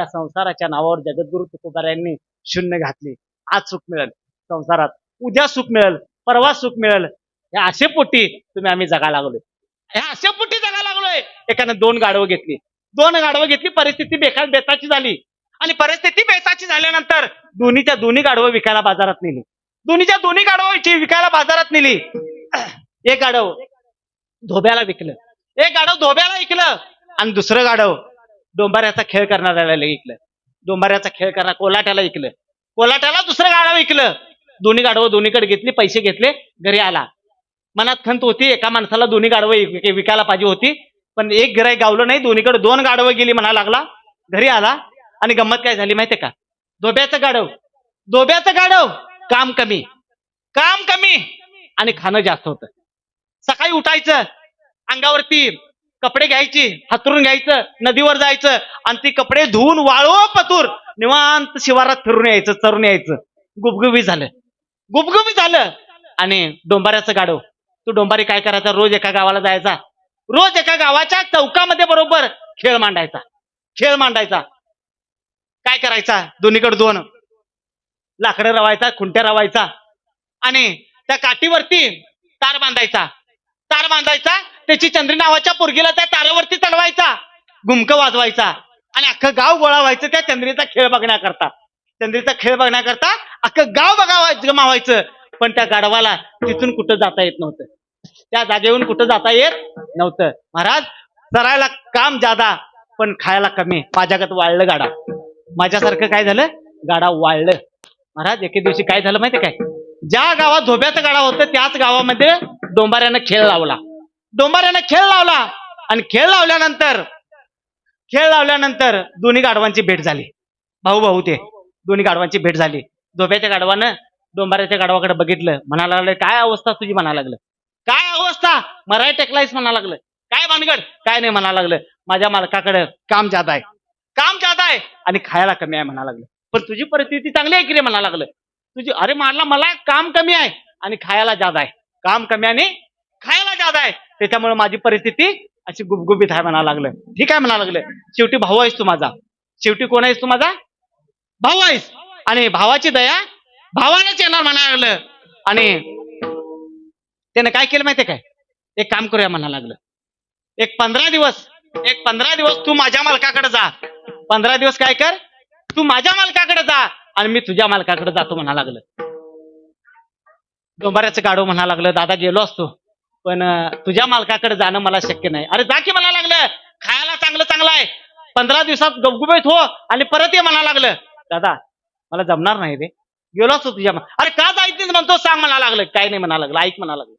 त्या संसाराच्या नावावर जगद्गुरु तुकोबारायांनी शून्य घातली. आज सुख मिळेल. संसारात उद्या सुख मिळेल. परवा सुख मिळेल. हे असे पोटी तुम्ही आम्ही जगा लागलोय. ह्या अशा पोटी जगा लागलोय. एकानं दोन गाडवं घेतली. दोन गाडवं घेतली परिस्थिती बेकार बेताची झाली. आणि परिस्थिती बेताची झाल्यानंतर दोन्हीच्या दोन्ही गाडवं विकायला बाजारात नेली. दोन्हीच्या दोन्ही गाडवाची विकायला बाजारात नेली. एक गाडव धोब्याला विकलं. एक गाडव धोब्याला विकलं. आणि दुसरं गाडव डोंबाऱ्याचा खेळ करणाऱ्याला ऐकलं डोंबाऱ्याचा खेळ करणार कोलाट्याला ऐकलं कोलाट्याला दुसरं गाडव विकलं दोन्ही गाडवं दोन्हीकडे घेतली पैसे घेतले घरी आला. मनात खंत होती एका माणसाला दोन्ही गाडवं विकायला पाहिजे होती. पण एक गिराई गावलं नाही दोन्हीकडे दोन गाडवं गेली म्हणा लागला. घरी आला आणि गंमत काय झाली माहितीये का? धोब्याचं गाडव धोब्याचं गाडव काम कमी. काम कमी. आणि खाणं जास्त होतं. सकाळी उठायचं. अंगावरती कपडे घ्यायची हातरून घ्यायचं नदीवर जायचं आणि ती कपडे धुवून वाळव पतूर. निवांत शिवारात फिरून यायचं चरून यायचं. गुबगुबी झालं. गुबगुबी झालं. आणि डोंबाऱ्याचं गाडव तू डोंबारी काय करायचा? रोज एका गावाला जायचा. रोज एका गावाच्या चौकामध्ये बरोबर खेळ मांडायचा. खेळ मांडायचा. काय करायचा? दोन्हीकडे दोन. लाकडं रवायचा खुंट्या रवायचा. आणि त्या काठीवरती तार बांधायचा. तार बांधायचा त्याची चंद्री नावाच्या पोरगीला त्या तारावरती चढवायचा. घुमकं वाजवायचा. आणि अख्खं गाव गोळा व्हायचं त्या चंद्रीचा खेळ बघण्याकरता. चंद्रीचा खेळ बघण्याकरता अख्खं गाव बघा जमावायचं. पण त्या गाढवाला तिथून कुठं जाता येत नव्हतं. त्या जागेहून कुठं जाता येत नव्हतं. महाराज चरायला काम जादा पण खायला कमी. माझ्यागत वाळलं गाडा माझ्यासारखं काय झालं? गाडा वाळलं. महाराज एके दिवशी काय झालं माहितीये काय? ज्या गावात धोब्याचा गाडा होतं त्याच गावामध्ये डोंबाऱ्यानं खेळ लावला. डोंबाऱ्यानं खेळ लावला. आणि खेळ लावल्यानंतर खेळ लावल्यानंतर दोन्ही गाढवांची भेट झाली. भाऊ भाऊ ते दोन्ही गाढवांची भेट झाली. धोब्याच्या गाढवानं डोंबाऱ्याच्या गाढवाकडे बघितलं. म्हणायला लागलं काय अवस्था तुझी? म्हणायला लागलं. काय अवस्था? मराय टेकलाईस म्हणायला लागलं. काय भानगड? काय नाही म्हणायला लागलं. माझ्या मालकाकडे काम जादा आहे. काम जादा आहे? आणि खायला कमी आहे म्हणायला लागलं. पण तुझी परिस्थिती चांगली आहे की रे म्हणायला लागलं. तुझी अरे मारला मला काम कमी आहे आणि खायला जादा आहे. काम कमी आणि खायला जादा आहे. त्याच्यामुळे माझी परिस्थिती अशी गुबगुबीत आहे म्हणायला लागलं. ठीक आहे म्हणायला लागलं. शेवटी भाऊ आहेस तू माझा. शेवटी कोण आहेस तू माझा? भाऊ आहेस. आणि भावाची दया भावानेच येणार म्हणायला लागलं. आणि त्याने काय केलं माहितीये काय? एक काम करूया म्हणायला लागलं. एक पंधरा दिवस एक पंधरा दिवस तू माझ्या मालकाकडे जा. पंधरा दिवस काय कर? तू माझ्या मालकाकडे जा आणि मी तुझ्या मालकाकडे जातो म्हणा लागलं. डोंबाऱ्याचं गाडो म्हणा लागलं. दादा गेलो असतो. पण तुझ्या मालकाकडे जाणं मला शक्य नाही. अरे जा की मला लागलं. खायला चांगलं चांगलं आहे. पंधरा दिवसात गबगुबीत हो आणि परत ये म्हणा लागलं. दादा मला जमणार नाही रे. गेलो असतो तुझ्या अरे का जायचं म्हणतो? सांग म्हणा लागलं. काय नाही म्हणा लागलं. ऐक म्हणा लागलं.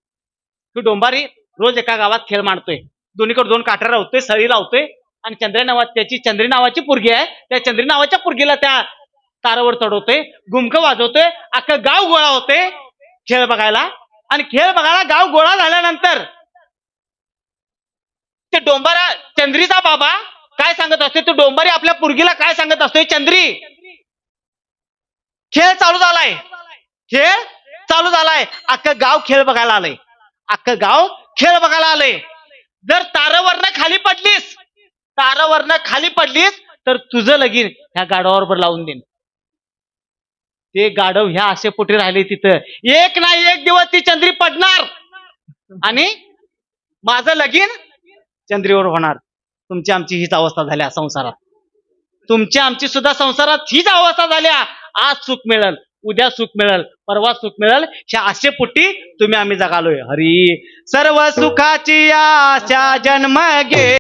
तू डोंबारी रोज एका गावात खेळ मांडतोय. दोन्हीकडे दोन काठ्या लावतोय सळी लावतोय. आणि चंद्रे नावात त्याची चंद्री नावाची पोरगी आहे. त्या चंद्री नावाच्या पुरगीला त्या तारावर चढवतोय. गुमकं वाजवतोय. अख्खं गाव गोळा होते खेळ बघायला. आणि खेळ बघायला गाव गोळा झाल्यानंतर ते डोंबारा चंद्रीचा बाबा काय सांगत असते तो डोंबारी आपल्या पुरगीला काय सांगत असतोय? चंद्री. खेळ चालू झालाय. खेळ चालू झालाय. अख्खं गाव खेळ बघायला आलंय. अख्खं गाव खेळ बघायला आलंय. जर तारावरनं खाली पडलीस तारावरनं खाली पडलीस तर तुझं लगीन ह्या गाडावर लावून देईन. ते गाढव ह्या असे पोटी राहिले तिथं. एक ना एक दिवस ती चंद्री पडणार. आणि माझं लगीन चंद्रीवर होणार. तुमची आमची हीच अवस्था झाल्या संसारात. तुमची आमची सुद्धा संसारात हीच अवस्था झाल्या. आज सुख मिळेल उद्या सुख मिळेल परवा सुख मिळेल. ह्या असे पोटी तुम्ही आम्ही जगालोय. हरी सर्व सुखाची आशा जन्म घे.